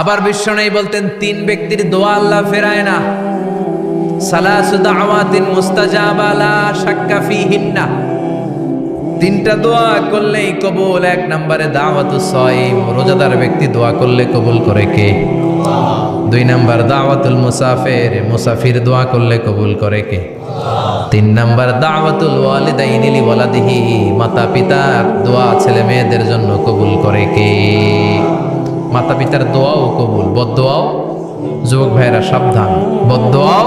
আবার বিশ্ব নেই বলতেন, তিন ব্যক্তির দোয়া আল্লাহ ফেরায় না। তিনটা দোয়া করলেই কবুল, এক নম্বরে দাওয়াতু রোজাদার ব্যক্তি দোয়া করলে কবুল করে কে? দুই নাম্বার দাওয়াতুল মুসাফির মুসাফির দোয়া করলে কবুল করে কে? তিন নাম্বার দাওয়াতুল ওয়ালিদাইনি লি ওয়ালাদিহি মাতা পিতার দোয়া ছেলে মেয়েদের জন্য কবুল করে কে? মাতা পিতার দোয়াও কবুল, বদদোয়াও যুবক ভাইরা সাবধান, বদদোয়াও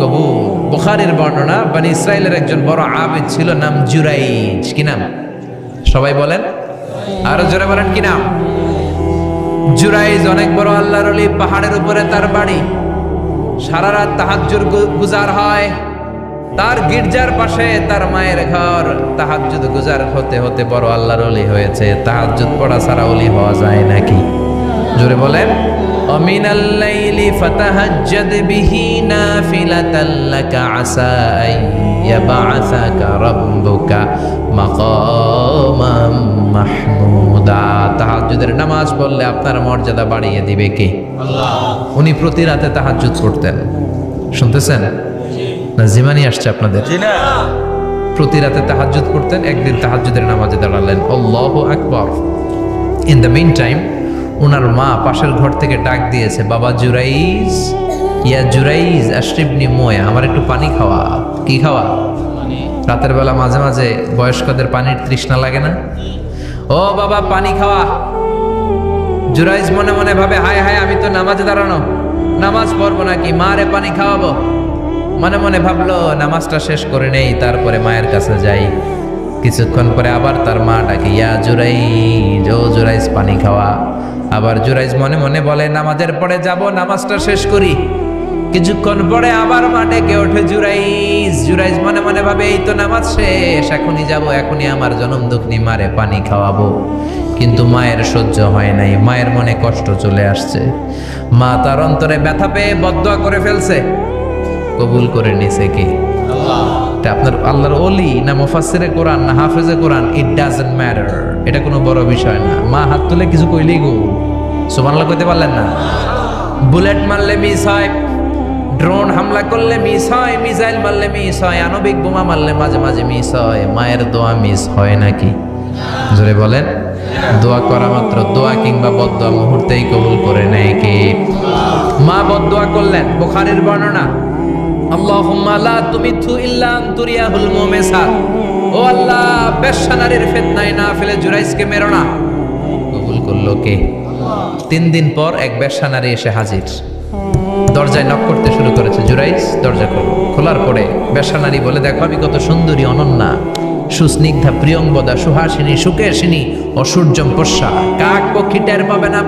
কবুল। বুখারীর বর্ণনা, বানি ইসরায়েলের একজন বড় আবেদ ছিল, নাম জুরাইজ। কি নাম? সবাই বলেন? আরও জোরে বলেন, কি নাম? জুরাইজ অনেক বড় আল্লাহর পাহাড়ের উপরে তার বাড়ি। সারা রাত তাহাজ্জুর গুজার হয়। তার গির্জার পাশে তার মায়ের ঘর। তাহাজ্জুদ গুজার হতে হতে বড় আল্লাহর অলি হয়েছে। তাহাজ্জুদ পড়া ছাড়া অলি হওয়া যায় নাকি? জোরে বলেন অমিন আল্লাইলি ফাতাহাজ্জাদ বিহি নাফিলাতাল লাকা আসা ইয়াবাসাকা রাব্বুকা মাকামাম মাহমুদা। তাহাজ্জুদের নামাজ পড়লে আপনার মর্যাদা বাড়িয়ে দিবে কে? আল্লাহ। উনি প্রতি রাতে তাহাজ্জুদ করতেন। শুনতেছেন? না জিমানি আসছে আপনাদের। প্রতি রাতে তাহাজ্জুদ করতেন একদিন তাহাজ্জুদের নামাজে দাঁড়ালেন। আল্লাহু আকবার। ইন দ্য মিন টাইম ওনার মা পাশের ঘর থেকে ডাক দিয়েছে বাবা জুরাইজ ইয়া জুরাইজ আশরিফনি মোয় আমার একটু পানি খাওয়া। কি খাওয়া? রাতের বেলা মাঝে মাঝে বয়স্কদের পানির তৃষ্ণা লাগে না? ও বাবা পানি খাওয়া। জুরাইজ মনে মনে ভাবে হায় হায় আমি তো নামাজে দাঁড়ানো। নামাজ পড়ব নাকি? মারে পানি খাওয়াবো। মনে মনে ভাবলো, নামাজটা শেষ করে নেই, তারপরে মায়ের কাছে যাই। কিছুক্ষণ পরে আবার তার মা ডাকে, ইয়া জুরাইজ, ও জুরাইজ পানি খাওয়া। আবার জুরাইজ মনে মনে বলে, নামাজের পরে যাব, নামাজটা শেষ করি। কিছুক্ষণ পরে আবার মা ডেকে ওঠে, জুরাইজ জুরাইজ মনে মনে ভাবে, এই তো নামাজ শেষ, এখনই যাব, এখনই আমার জনম দুঃখনি মারে পানি খাওয়াবো। কিন্তু মায়ের সহ্য হয় নাই, মায়ের মনে কষ্ট চলে আসছে। মা তার অন্তরে ব্যথা পেয়ে বদয়া করে ফেলছে। কবুল করে নিছে কি? আপনার আল্লাহর অলি না মুফাসসিরে কোরআন, না হাফেজে কোরআন ইট ডাজন্ট ম্যাটার এটা কোনো বড় বিষয় না। মা হাত তুলে কিছু কইলেই গো। সুবহানাল্লাহ কইতে পারলেন না? বুলেট মারলে মিস হয় ড্রোন হামলা করলে মিস হয় মিসাইল মারলে মিস হয়, আণবিক বোমা মারলে মাঝে মাঝে মিস হয়। মায়ের দোয়া মিস হয় নাকি? জোরে বলেন। দোয়া করা মাত্র, দোয়া কিংবা বদদোয়া মুহূর্তেই কবুল করে নেয় কে? মা বদদোয়া করলেন, বুখারীর বর্ণনা। তিন দিন পর এক বেশ্যা নারী এসে হাজির। দরজায় নক করতে শুরু করেছে জুরাইস দরজা খোলো, খোলার পরে বেশ্যা নারী বলে, দেখো আমি কত সুন্দরী, অনন্যা। সুস্নিগ্ধা প্রিয়ঙ্বদা সুহাসিনী, সুকেশিনী অসূর্যম পোষা কাক পক্ষী টের পাবে না।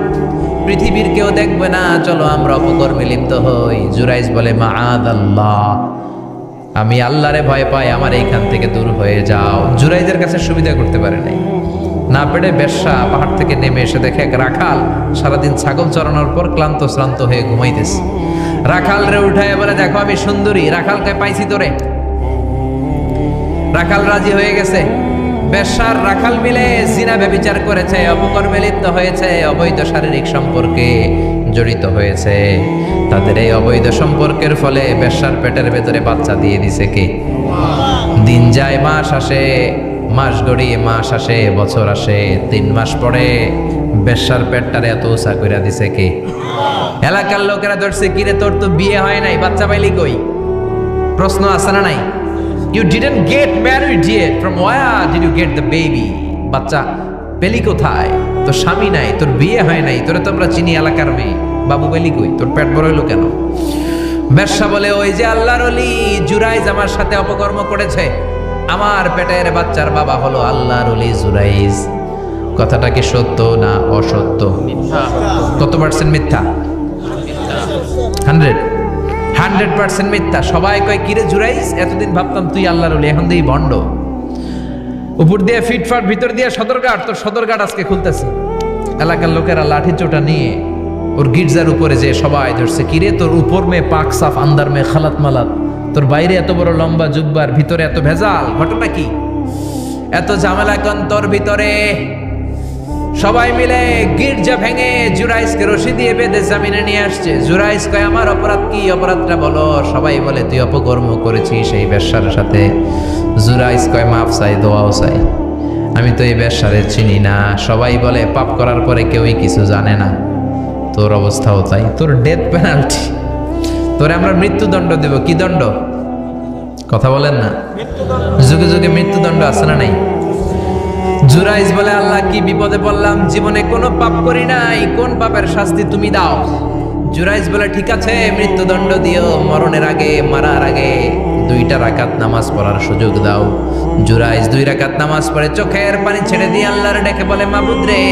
পৃথিবীর কেউ দেখবে না। চলো আমরা অপকর্মে লিপ্ত হই। জুরাইজ বলে মা আল্লাহ আমি আল্লাহরে ভয় পাই, আমার এইখান থেকে দূর হয়ে যাও। জুরাইজের কাছে সুবিধা করতে পারে নাই। না পেরে বেশ্যা পাহাড় থেকে নেমে এসে দেখে এক রাখাল সারাদিন ছাগল চড়ানোর পর ক্লান্ত শ্রান্ত হয়ে ঘুমাইতেছে। রাখাল রে উঠায় বলে, দেখো আমি সুন্দরী, রাখালকে পাইছি তোরে। রাখাল রাজি হয়ে গেছে। বেশ্যার রাখাল মিলে জিনা ব্যবিচার করেছে, অপকর্মে লিপ্ত হয়েছে, অবৈধ শারীরিক সম্পর্কে জড়িত হয়েছে। তাদের এই অবৈধ সম্পর্কের ফলে বেশ্যার পেটের ভেতরে বাচ্চা দিয়ে দিছে কে? দিন যায়, মাস আসে, মাস গড়িয়ে মাস আসে, বছর আসে, তিন মাস পরে বেশ্যার পেটটারে এত উষা কইরা দিছে কে? এলাকার লোকেরা ধরছে, কিরে তোর তো বিয়ে হয় নাই, বাচ্চা পাইলি কই? প্রশ্ন আছে না নাই? You didn't get married yet. From where did you get the baby বাচ্চা পেলি কোথায়? তোর স্বামী নাই তোর বিয়ে হয় নাই তোরে তো আমরা চিনি এলাকার মেয়ে। বাবু পেলি কই? তোর পেট বড় হইল কেন? ব্যবসা বলে ওই যে আল্লাহর অলি জুরাইজ আমার সাথে অপকর্ম করেছে। আমার পেটের বাচ্চার বাবা হলো আল্লাহর অলি জুরাইজ। কথাটা কি সত্য না অসত্য? কত পার্সেন্ট মিথ্যা? হান্ড্রেড হান্ড্রেড পার্সেন্ট মিথ্যা। সবাই কয়, কিরে জুরাইস, এতদিন ভাবতাম তুই আল্লাহর উলি এখন দিয়ে ভণ্ড উপর দিয়ে ফিটফাট ভিতর দিয়ে সদরঘাট, তোর সদরঘাট আজকে খুলতেছে। এলাকার লোকেরা লাঠি চোটা নিয়ে ওর গির্জার উপরে যে সবাই ধরছে, কিরে তোর উপর মে পাক সাফ, আন্দার মে খালাত মালাত, তোর বাইরে এত বড় লম্বা জুব্বার, ভিতরে এত ভেজাল, ঘটনা কি? এত ঝামেলা কন তোর ভিতরে। সবাই মিলে গির্জা ভেঙে জুরাইসকে রশি দিয়ে বেঁধে জামিনে নিয়ে আসছে। জুরাইস কয় আমার অপরাধ কি? অপরাধটা বলো। সবাই বলে তুই অপকর্ম করেছিস সেই বেশ্যার সাথে। জুরাইস কয় মাফ চাই দোয়াও চাই। আমি তো এই বেশ্যারে চিনি না। সবাই বলে পাপ করার পরে কেউই কিছু জানে না। তোর অবস্থাও তাই। তোর ডেথ পেনাল্টি তোরে আমরা মৃত্যুদণ্ড দেব। কি দণ্ড? কথা বলেন না। যুগে যুগে মৃত্যুদণ্ড আছে না নাই? জুরাইজ বলে, আল্লাহ, কি বিপদে পড়লাম? জীবনে কোনো পাপ করি নাই। কোন পাপের শাস্তি তুমি দাও? জুরাইজ বলে, ঠিক আছে, মৃত্যুদণ্ড দিও। মরণের আগে, মারার আগে দুইটা রাকাত নামাজ পড়ার সুযোগ দাও। জুরাইজ দুই রাকাত নামাজ পড়ে, চোখের পানি ছেড়ে দিয়ে আল্লাহর ডেকে বলে, মাবুদ রে,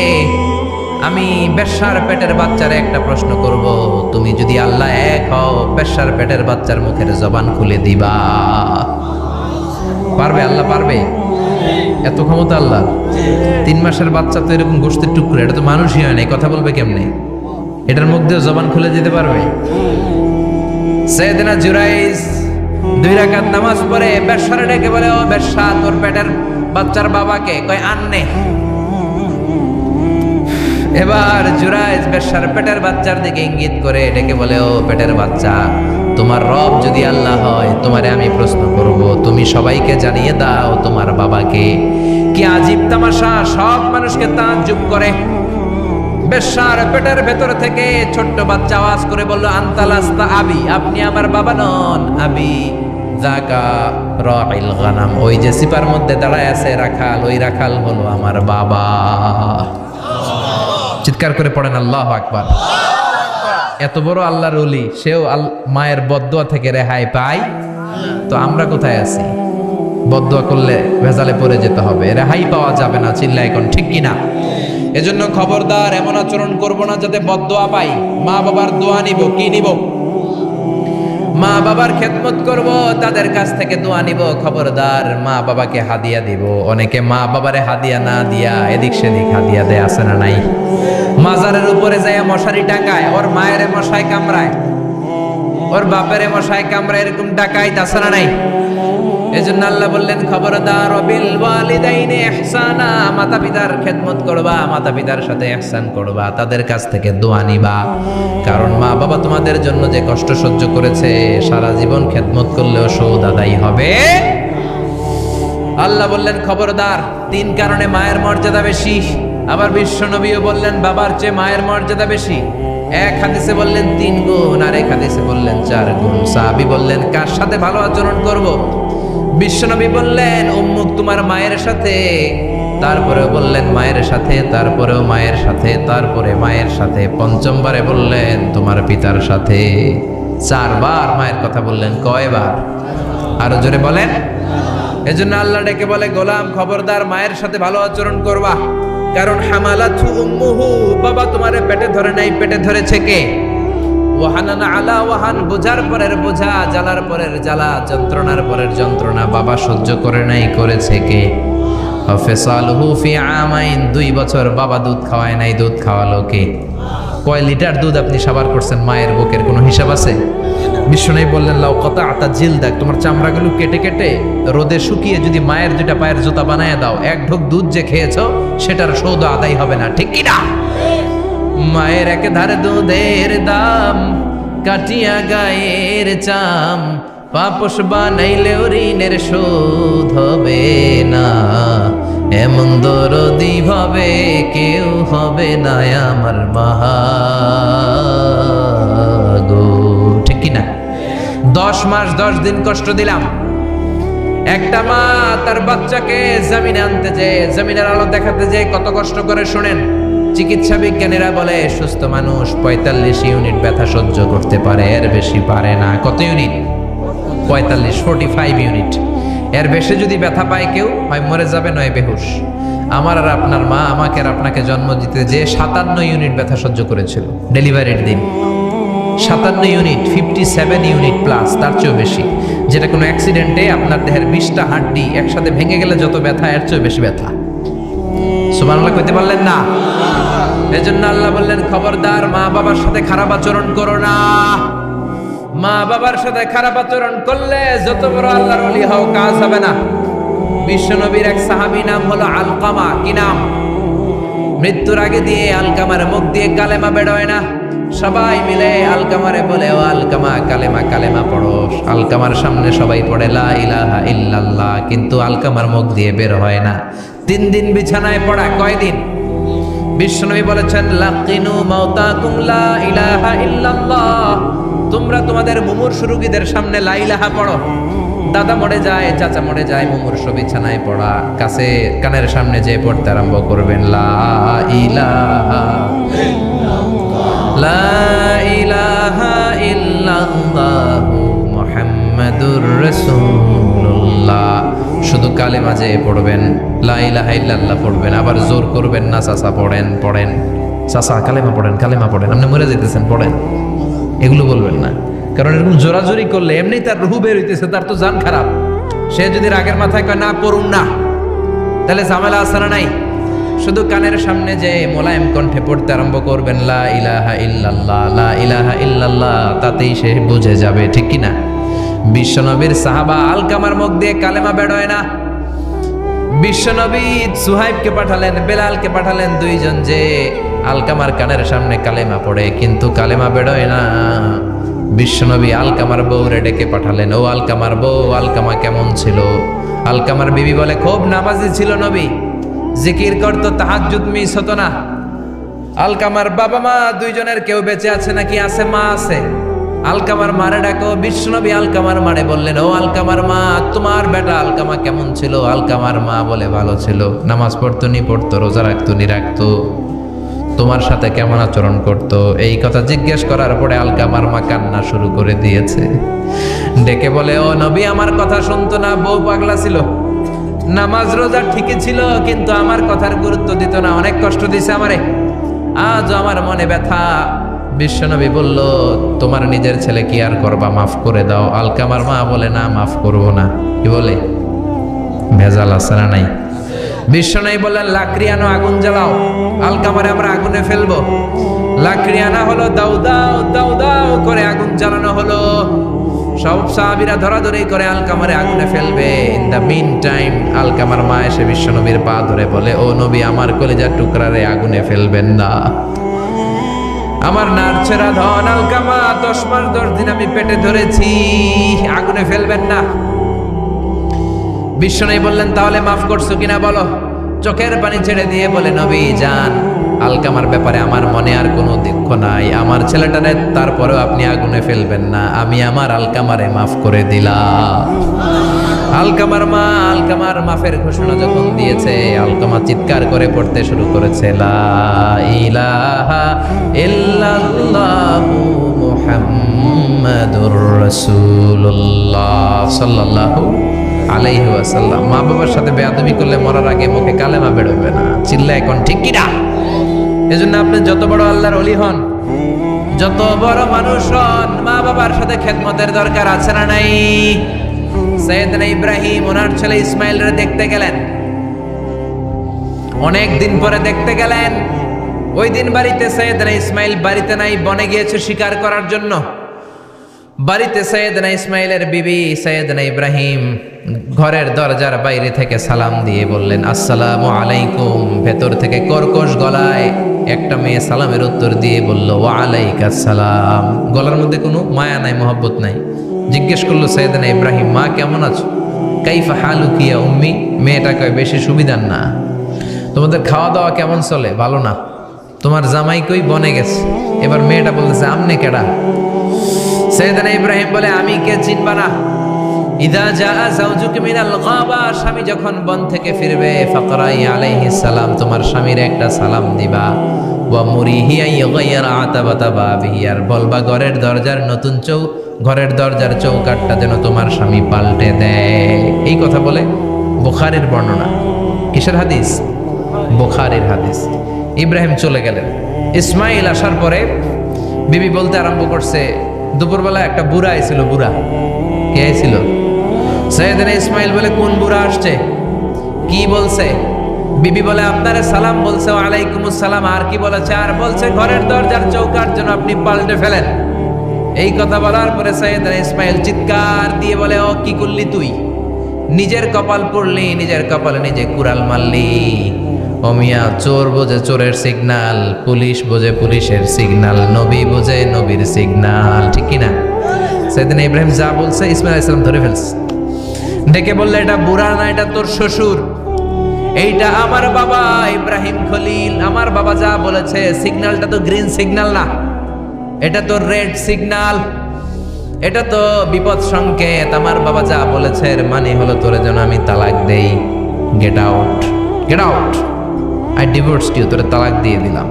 আমি বেশ্যার পেটের বাচ্চারে একটা প্রশ্ন করব। তুমি যদি আল্লাহ এক হও বেশ্যার পেটের বাচ্চার মুখের জবান খুলে দিবা। পারবে আল্লাহ, পারবে? এত ক্ষমতা আল্লাহ তিন মাসের বাচ্চা তো এরকম গোষ্ঠীর টুকরো, এটা তো মানুষই হয় না কথা বলবে কেমনে? এটার মধ্যেও জবান খুলে দিতে পারবে? সেদিনা জুরাইস দুই নামাজ ডেকে বলে, ও তোর পেটের বাচ্চার বাবাকে? কয়, আননে। এবার জুরাইজ বেশ্যার পেটের বাচ্চার দিকে ইঙ্গিত করে ডেকে বলে, ও পেটের বাচ্চা তোমার রব যদি আল্লাহ হয়, তোমারে আমি প্রশ্ন করব। তুমি সবাইকে জানিয়ে দাও তোমার বাবাকে। কি আজীব তামাশা, সব মানুষকে তাজ্জুব করে। বেশ্যার পেটের ভেতর থেকে ছোট্ট বাচ্চা আওয়াজ করে বলল আন্তালাস্তা আবি, আপনি আমার বাবা নন, আবি। জাকা রাইল গানাম, ওই যে সিপার মধ্যে দাঁড়ায় আছে রাখাল, ওই রাখাল হলো আমার বাবা। চিৎকার করে পড়েন, আল্লাহ আকবার। এত বড় আল্লাহর অলি সেও মায়ের বদুয়া থেকে রেহাই পায়। তো আমরা কোথায় আছি? বদুয়া করলে ভেজালে পড়ে যেতে হবে। রেহাই পাওয়া যাবে না চিল্লা এখন ঠিক কিনা? এজন্য খবরদার এমন আচরণ করব না যাতে বদুয়া পাই। মা বাবার দোয়া নিব, কি নিব? মা বাবার খেদমত করব, তাদের কাছ থেকে দোয়া নিব, খবরদার মা বাবাকে হাদিয়া দিব। অনেকে মা বাবারে হাদিয়া না দিয়া এদিক সেদিক হাদিয়া দেয় আসে না নাই? মাজারের উপরে যায় মশারি টাঙ্গায় ওর মায়ের মশাই কামড়ায়, ওর বাপের মশাই কামড়ায় এরকম ডাকাইত আসে না নাই? এজন্য আল্লাহ বললেন, খবরদার বিল ওয়ালিদাইনে ইহসানা মাতা পিতার খেদমত করবা মাতা পিতার সাথে ইহসান করবা, তাদের কাছ থেকে দোয়া নিবা। কারণ মা বাবা তোমাদের জন্য যে কষ্ট সহ্য করেছে, সারা জীবন খেদমত করলেও সৌদ আদায় হবে। আল্লাহ বললেন, খবরদার, তিন কারণে মায়ের মর্যাদা বেশি। আবার বিশ্ব নবীও বললেন, বাবার চেয়ে মায়ের মর্যাদা বেশি। এক হাদিসে বললেন, তিন গুণ, আর এক হাদিসে বললেন, চার গুণ। সাহাবি বললেন, কার সাথে ভালো আচরণ করব? বিশ্বনবী বললেন উম্মুক তোমার মায়ের সাথে, তারপরেও বললেন, মায়ের সাথে, তারপরেও মায়ের সাথে, তারপরে মায়ের সাথে। পঞ্চমবারে বললেন, তোমার পিতার সাথে। চারবার মায়ের কথা বললেন, কয়বার? আরও জোরে বলেন। এজন্য আল্লাহ ডেকে বলে, গোলাম খবরদার, মায়ের সাথে ভালো আচরণ করবা। কারণ হামালাথু উম্মুহু, বাবা তোমারে পেটে ধরে নাই, পেটে ধরেছে কে? ওয়াহানান আলা বোঝার পরের বোঝা, জ্বালার পরের জ্বালা, যন্ত্রণার পরের যন্ত্রণা। বাবা সহ্য করে নাই, করেছে আমাইন, দুই বছর বাবা দুধ খাওয়ায় নাই, দুধ খাওয়ালো কে? কয় লিটার দুধ আপনি সাবার করছেন, মায়ের বুকের কোনো হিসাব আছে? বিশ্বনাই বললেন, লাউ কত আতা জিল দেখ তোমার চামড়াগুলো কেটে কেটে রোদে শুকিয়ে যদি মায়ের দুইটা পায়ের জুতা বানায় দাও, এক ঢোক দুধ যে খেয়েছো, সেটার সৌদ আদায় হবে না। ঠিক কি না? মায়ের এক ধারে দুধের দাম, কাটিয়া গায়ের চাম। পাপস বানাইলেও ঋণের শোধ হবে না। এমন দরদি হবে কেউ হবে না আমার মাহাগো। ঠিক কি না দশ মাস দশ দিন কষ্ট দিলাম। একটা মা তার বাচ্চাকে জামিনে আনতে যে জমিনের আলো দেখাতে যে কত কষ্ট করে শোনেন। চিকিৎসা বিজ্ঞানীরা বলে, সুস্থ মানুষ পঁয়তাল্লিশ ইউনিট ব্যথা সহ্য করতে পারে, এর বেশি পারে না। কত ইউনিট? পঁয়তাল্লিশ ফোর্টি ফাইভ ইউনিট। এর বেশি যদি ব্যথা পায় কেউ, হয় মরে যাবে, নয় বেহুশ। আমার আর আপনার মা, আমাকে আর আপনাকে জন্ম দিতে যে সাতান্ন ইউনিট ব্যথা সহ্য করেছিল, ডেলিভারির দিন। সাতান্ন unit fifty seven unit plus তার চেয়েও বেশি। যেটা কোনো অ্যাক্সিডেন্টে আপনার দেহের বিশটা হাড্ডি একসাথে ভেঙে গেলে যত ব্যথা, এর চেয়েও বেশি ব্যথা। সুমান আল্লাহ কইতে পারলেন না? এজন্য আল্লাহ বললেন, খবরদার, মা বাবার সাথে খারাপ আচরণ করো না। মা বাবার সাথে খারাপ আচরণ করলে যত বড় আল্লাহর ওলি হও, কাজ হবে না। বিশ্বনবীর এক সাহাবী নাম হলো আলকামা। কি নাম? মৃত্যুর আগে দিয়ে আলকামার মুখ দিয়ে কালেমা বেরোয় না। সবাই মিলে আলকামারে বলে, ও আলকামা, কালেমা কালেমা পড়ো। আলকামার সামনে সবাই পড়ে, লা ইলাহা ইল্লাল্লাহ। কিন্তু আলকামার মুখ দিয়ে বের হয় না। তিন দিন বিছানায় পড়া কয়দিন বিশ্বনবী বলেছেন, লাকিনু মাউতাকুম লা ইলাহা ইল্লাল্লাহ। তোমরা তোমাদের মুমূর্ষু রোগীদের সামনে লা ইলাহা পড়ো। দাদা মরে যায়, চাচা মরে যায়, মুমূর্ষু বিছানায় পড়া। কাছে, কানের সামনে যে পড়তে আরম্ভ করবেন, লা ইলাহা ইল্লাল্লাহ। লা শুধু কালে মাঝে পড়বেন। লা ইলাহা ইল্লাল্লাহ পড়বেন। আবার জোর করবেন না, চাচা পড়েন পড়েন। চাচা, কালেমা পড়েন কালেমা পড়েন। আপনি মরে যেতেছেন, পড়েন। এগুলো বলবেন না। কারণ এরকম জোরাজোরি করলে এমনি তার রুহু বের হইতেছে, তার তো জান খারাপ। সে যদি রাগের মাথায় কয়, না পড়ুন না। তাহলে ঝামেলা আসানা নাই? শুধু কানের সামনে যে মোলায়েম কণ্ঠে পড়তে আরম্ভ করবেন, লা ইলাহা ইল্লাল্লাহ, লা ইলাহা ইল্লাল্লাহ, তাতেই সে বুঝে যাবে, ঠিক কি না বিশ্বনবীর সাহাবা আলকামার মুখ দিয়ে কালেমা বেরোয় না। বিশ্বনবী সুহাইবকে পাঠালেন, বেলালকে পাঠালেন দুইজন যে আলকামার কানের সামনে কালেমা পড়ে, কিন্তু কালেমা বেরোয় না। বিশ্বনবী আলকামার বউরে ডেকে পাঠালেন, ও আলকামার বউ, আলকামা কেমন ছিল? আলকামার বিবি বলে, খুব নামাজি ছিল নবী, জিকির করতো, তাহাজ্জুদ মিস হতো না। আলকামার বাবা মা দুইজনের কেউ বেঁচে আছে নাকি? আছে, মা আছে। আলকামার মারে ডাকো বিষ্ণবী আলকামার মারে বললেন, ও আলকামার মা, তোমার বেটা আলকামা কেমন ছিল? আলকামার মা বলে, ভালো ছিল। নামাজ পড়তো, নি পড়তো, রোজা রাখতো, নি রাখতো। তোমার সাথে কেমন আচরণ করতো? এই কথা জিজ্ঞেস করার পরে আলকামার মা কান্না শুরু করে দিয়েছে। ডেকে বলে, ও নবী, আমার কথা শুনতো না, বউ পাগলা ছিল। নামাজ, রোজা ঠিকই ছিল, কিন্তু আমার কথার গুরুত্ব দিত না, অনেক কষ্ট দিছে আমারে। আজ আমার মনে ব্যথা। বিশ্বনবী বলল, তোমার নিজের ছেলে কি আর করবা? মাফ করে দাও। আলকামার মা বলে, না, মাফ করব না। কি বলে? ভেজাল আছে না নাই? বিশ্বনবী বললেন লাকড়ি আনো আগুন জ্বালাও। আলকামারে আমরা আগুনে ফেলব। লাকড়ি আনা হলো দাউ দাও দাউ দাও, করে আগুন জ্বালানো হলো। সব সাহাবিরা ধরাধরি করে আলকামারে আগুনে ফেলবে। ইন দ্য মিন টাইম আলকামার মা এসে বিশ্বনবীর পা ধরে বলে, ও নবী, আমার কলেজার টুকরারে আগুনে ফেলবেন না। আমার নার্ছেরা ধন আলকামা দশ মাস দশ দিন আমি পেটে ধরেছি। আগুনে ফেলবেন না। বিশ্বনবী বললেন, তাহলে মাফ করছ কিনা বলো? চোখের পানি ছেড়ে দিয়ে বলে, নবী যান আলকামার ব্যাপারে আমার মনে আর কোনো দুঃখ নাই। আমার ছেলেটারে তারপরেও আপনি আগুনে ফেলবেন না। আমি আমার আলকামারে মাফ করে দিলাম। আলকামার মা, আলকামার মাফের ঘোষণা যখন দিয়েছে, আলকামা চিৎকার করে পড়তে শুরু করেছে, লা ইলাহা ইল্লাল্লাহু মুহাম্মাদুর রাসূলুল্লাহ সাল্লাল্লাহু মা বাবার সাথে বেয়াদবি করলে মরার আগে মুখে কালেমা বেরোবে না। চিল্লা এখন ঠিক কি না? এজন্য আপনি যত বড় আল্লাহর অলি হন, যত বড় মানুষ হন, মা বাবার সাথে খেদমতের দরকার আছে না নাই? সৈয়দনা ইব্রাহিম, ওনার ছেলে ইসমাইলরে দেখতে গেলেন। অনেক দিন পরে দেখতে গেলেন। ওই দিন বাড়িতে সৈয়দনা ইসমাইল বাড়িতে নাই, বনে গিয়েছে শিকার করার জন্য। বাড়িতে সৈয়দনা ইসমাইলের বিবি সৈয়দনা ইব্রাহিম ঘরের দরজার বাইরে থেকে সালাম দিয়ে বললেন, আসসালামু আলাইকুম। ভেতর থেকে কর্কশ গলায় একটা মেয়ে সালামের উত্তর দিয়ে বলল ওয়ালাইকা সালাম। গলার মধ্যে কোনো মায়া নাই, মোহব্বত নাই। জিজ্ঞেস করল সৈয়দনা ইব্রাহিম, মা কেমন আছো? কাইফা হালু কিয়া উম্মি? মেয়েটা কয়, বেশি সুবিধার না। তোমাদের খাওয়া দাওয়া কেমন চলে? ভালো না। তোমার জামাই কই? বনে গেছে। এবার মেয়েটা বলতেছে, আমনে কেডা? সৈয়দনা ইব্রাহিম বলে, আমি কে চিনবা না? ইদা জা জাউজুক মিনাল গাবা। স্বামী যখন বন থেকে ফিরবে, ফাকরাই আলাইহিস সালাম, তোমার স্বামীর একটা সালাম দিবা। আর বলবা, ঘরের দরজার নতুন চৌ, ঘরের দরজার চৌকাটটা যেন তোমার স্বামী পাল্টে দেয়। এই কথা বলে বুখারের বর্ণনা। কিসের হাদিস? বুখারের হাদিস। ইব্রাহিম চলে গেলেন। ইসমাইল আসার পরে বিবি বলতে আরম্ভ করছে, দুপুরবেলা একটা বুড়া এসেছিল বুড়া। কে এসেছিল সৈয়দিন ইসমাইল বলে, কোন বুড়া আসছে? কি বলছে? বিবি বলে, আপনারে সালাম বলছে আলাইকুম সালাম আর কি বলেছে? আর বলছে, ঘরের দরজার চৌকার জন্য আপনি পাল্টে ফেলেন। এই কথা বলার পরে সৈয়দিন ইসমাইল চিৎকার দিয়ে বলে, ও, কি করলি তুই? নিজের কপাল পড়লি, নিজের কপালে নিজে কুড়াল মারলি। অমিয়া চোর বোঝে চোরের সিগনাল পুলিশ বোঝে পুলিশের সিগনাল নবী বোঝে নবীর সিগনাল ঠিক কি না সেদিন ইব্রাহিম যা বলছে, ইসমাইল ইসলাম ধরে ফেলছে। ডেকে বললে, এটা বুড়া না, এটা তোর শ্বশুর। এইটা আমার বাবা ইব্রাহিম খলিল। আমার বাবা যা বলেছে, সিগন্যালটা তো গ্রিন সিগন্যাল না। এটা তো রেড সিগন্যাল। এটা তো বিপদ সংকেত। আমার বাবা যা বলেছে, এর মানে হলো তোরে যেন আমি তালাক দেই। Get out get out I divorce you তোরে তালাক দিয়ে দিলাম।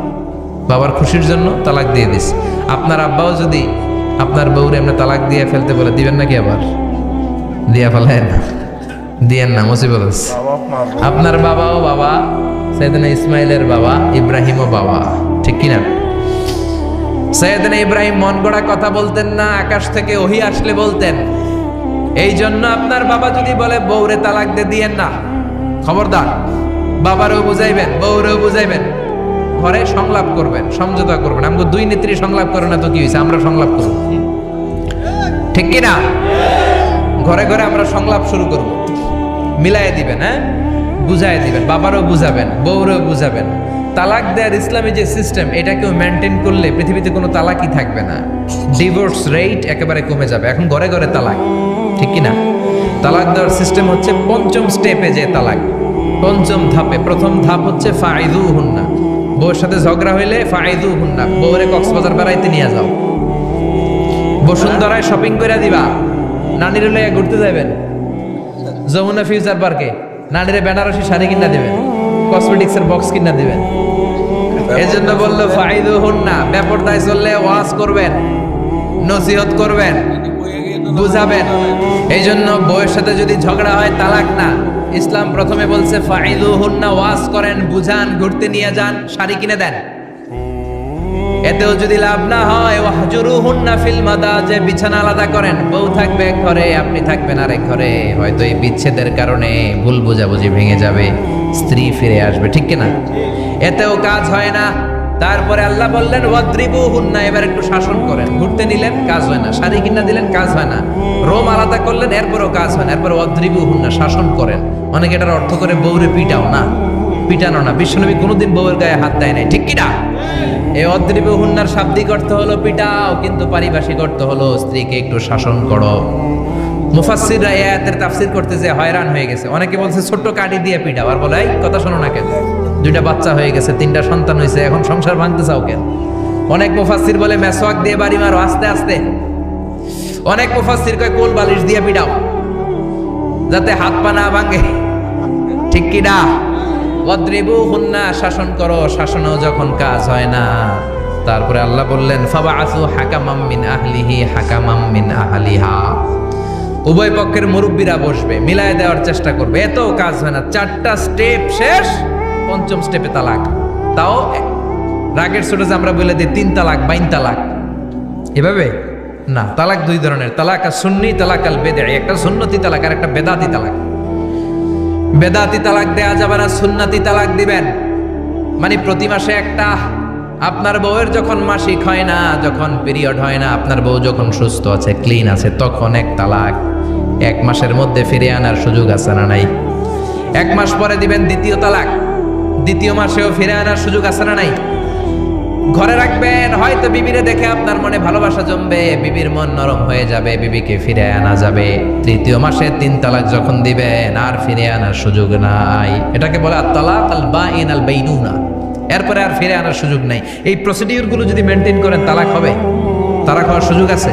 বাবার খুশির জন্য তালাক দিয়ে দিস। আপনার আব্বাও যদি আপনার বউরে এমনি তালাক দিয়ে ফেলতে বলে, দিবেন নাকি আবার? দিয়া ফেলেন। দিয়েন না, মুসিবত আছে। আপনার বাবাও বাবা, সৈয়দনা ইসমাইলের বাবা, ইব্রাহিমও বাবা, ঠিক কিনা? সৈয়দনা ইব্রাহিম মন গড়া কথা বলতেন না, আকাশ থেকে ওহি আসলে বলতেন। এই জন্য আপনার বাবা যদি বলে, বউরে তালাক দিয়ে দিয়েন না। খবরদার, বাবারও বুঝাইবেন, বউরেও বুঝাইবেন। ঘরে সংলাপ করবেন, সমঝোতা করবেন। আমাকে দুই নেত্রী সংলাপ করে না তো কি হয়েছে আমরা সংলাপ করব। ঠিক কিনা? ঘরে ঘরে আমরা সংলাপ শুরু করব। মিলাই দিবেন হ্যাঁ? বুঝাই দিবেন, বাবারও বুঝাবেন, বউরেও বুঝাবেন। তালাক দেওয়ার ইসলামী যে সিস্টেম এটাকেও মেনটেন করলে পৃথিবীতে কোনো তালাকই থাকবে না। ডিভোর্স রেট একেবারে কমে যাবে। এখন ঘরে ঘরে তালাক, ঠিক কি না তালাক দেওয়ার সিস্টেম হচ্ছে পঞ্চম স্টেপে যে তালাক। পঞ্চম ধাপে, প্রথম ধাপ হচ্ছে ফাইদু হুন্না বউর সাথে ঝগড়া হইলে ফাইদু হুন্না বউরে কক্সবাজার বেড়াইতে নিয়ে যাও। বসুন্ধরায় শপিং করে দিবা। নানির লইয়া ঘুরতে যাবেন যমুনা ফিউচার পার্কে। নানিরে বেনারসি শাড়ি কিনা দিবেন কসমেটিক্স এর বক্স কিনা দিবেন এই জন্য বলল ফাইদু হন না ব্যাপারটায় চললে ওয়াজ করবেন, নসিহত করবেন, বুঝাবেন। এই জন্য বউয়ের সাথে যদি ঝগড়া হয়, তালাক না। ইসলাম প্রথমে বলছে ফাইদু হন না ওয়াজ করেন, বুঝান, ঘুরতে নিয়ে যান, শাড়ি কিনে দেন। এতেও যদি লাভ না হয় ওয়াহজুরু হুন্না ফিল মাদা যে বিছানা আলাদা করেন। বউ থাকবে এক ঘরে, আপনি থাকবেন আরেক ঘরে। হয়তো এই বিচ্ছেদের কারণে ভুল বোঝাবুঝি ভেঙে যাবে, স্ত্রী ফিরে আসবে, ঠিক কিনা? এতেও কাজ হয় না। তারপরে আল্লাহ বললেন ওয়াদ্রিবু হুন্না এবার একটু শাসন করেন। ঘুরতে নিলেন, কাজ হয় না। শাড়ি কিনা দিলেন, কাজ হয় না। রোম আলাদা করলেন, এরপরেও কাজ হয় না। এরপর ওয়াদ্রিবু হুন্না শাসন করেন। অনেকে এটার অর্থ করে বউরে পিটাও না। পিটানো না। বিশ্বনবী কোনোদিন বউয়ের গায়ে হাত দেয় নাই। ঠিক কিনা? এই অদ্রিব হুন্নার শাব্দিক অর্থ হলো পিটাও, কিন্তু পারিভাষিক অর্থ হলো স্ত্রীকে একটু শাসন করো। মুফাসসিররা এই আয়াতের তাফসীর করতে যে হয়রান হয়ে গেছে। অনেকে বলছে, ছোট্ট কাঠি দিয়ে পিটাও। আর বলে কথা শোনো না কেন? দুইটা বাচ্চা হয়ে গেছে, তিনটা সন্তান হয়েছে, এখন সংসার ভাঙতে চাও কেন? অনেক মুফাসসির বলে মেসওয়াক দিয়ে বাড়ি মারো, আস্তে আস্তে। অনেক মুফাসসির কয়, কোল বালিশ দিয়ে পিটাও, যাতে হাত পা না ভাঙে। ঠিক কি না? অদ্রিবু হুন্না শাসন করো, শাসনও যখন কাজ হয় না। তারপরে আল্লাহ বললেন ফাবা আসু হাকামাম মিন আহলিহি, হাকামাম মিন আহলিহা। উভয় পক্ষের মুরব্বীরা বসবে, মিলায় দেওয়ার চেষ্টা করবে। এত কাজ হয় না, চারটা স্টেপ শেষ, পঞ্চম স্টেপে তালাক। তাও রাগের ছোট আমরা বলে দিই, তিন তালাক, বাইন তালাক। এভাবে? না, তালাক দুই ধরনের, তালাক আর সুন্নি তালাক আল বেদে একটা সুন্নতি তালাক, আর একটা বেদাতি তালাক। বেদাতি তালাক দেয়া যাবে না, সুন্নাতি তালাক দিবেন। মানে প্রতি মাসে একটা, আপনার বউয়ের যখন মাসিক হয় না, যখন পিরিয়ড হয় না, আপনার বউ যখন সুস্থ আছে ক্লিন আছে, তখন এক তালাক। এক মাসের মধ্যে ফিরে আনার সুযোগ আছে না নাই? এক মাস পরে দিবেন দ্বিতীয় তালাক। দ্বিতীয় মাসেও ফিরে আনার সুযোগ আছে না নাই? ঘরে রাখবেন, হয়তো বিবিরে দেখে আপনার মনে ভালোবাসা জমবে, বিবির মন নরম হয়ে যাবে, বিবিকে ফিরে আনা যাবে। তৃতীয় মাসে তিন তালাক যখন দিবেন, আর ফিরে আনার সুযোগ নাই। এটাকে বলে আত্তালাক আল বাইন আল বাইনুনা এরপরে আর ফিরে আনার সুযোগ নাই। এই প্রসিডিউরগুলো যদি মেনটেন করেন, তালাক হবে। তালাক হওয়ার সুযোগ আছে।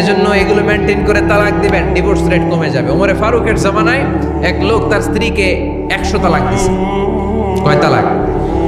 এজন্য এগুলো মেনটেন করে তালাক দিবেন ডিভোর্স রেট কমে যাবে। ওমরে ফারুকের জামানায় এক লোক তার স্ত্রীকে একশো তালাক দিছে। কয় তালাক?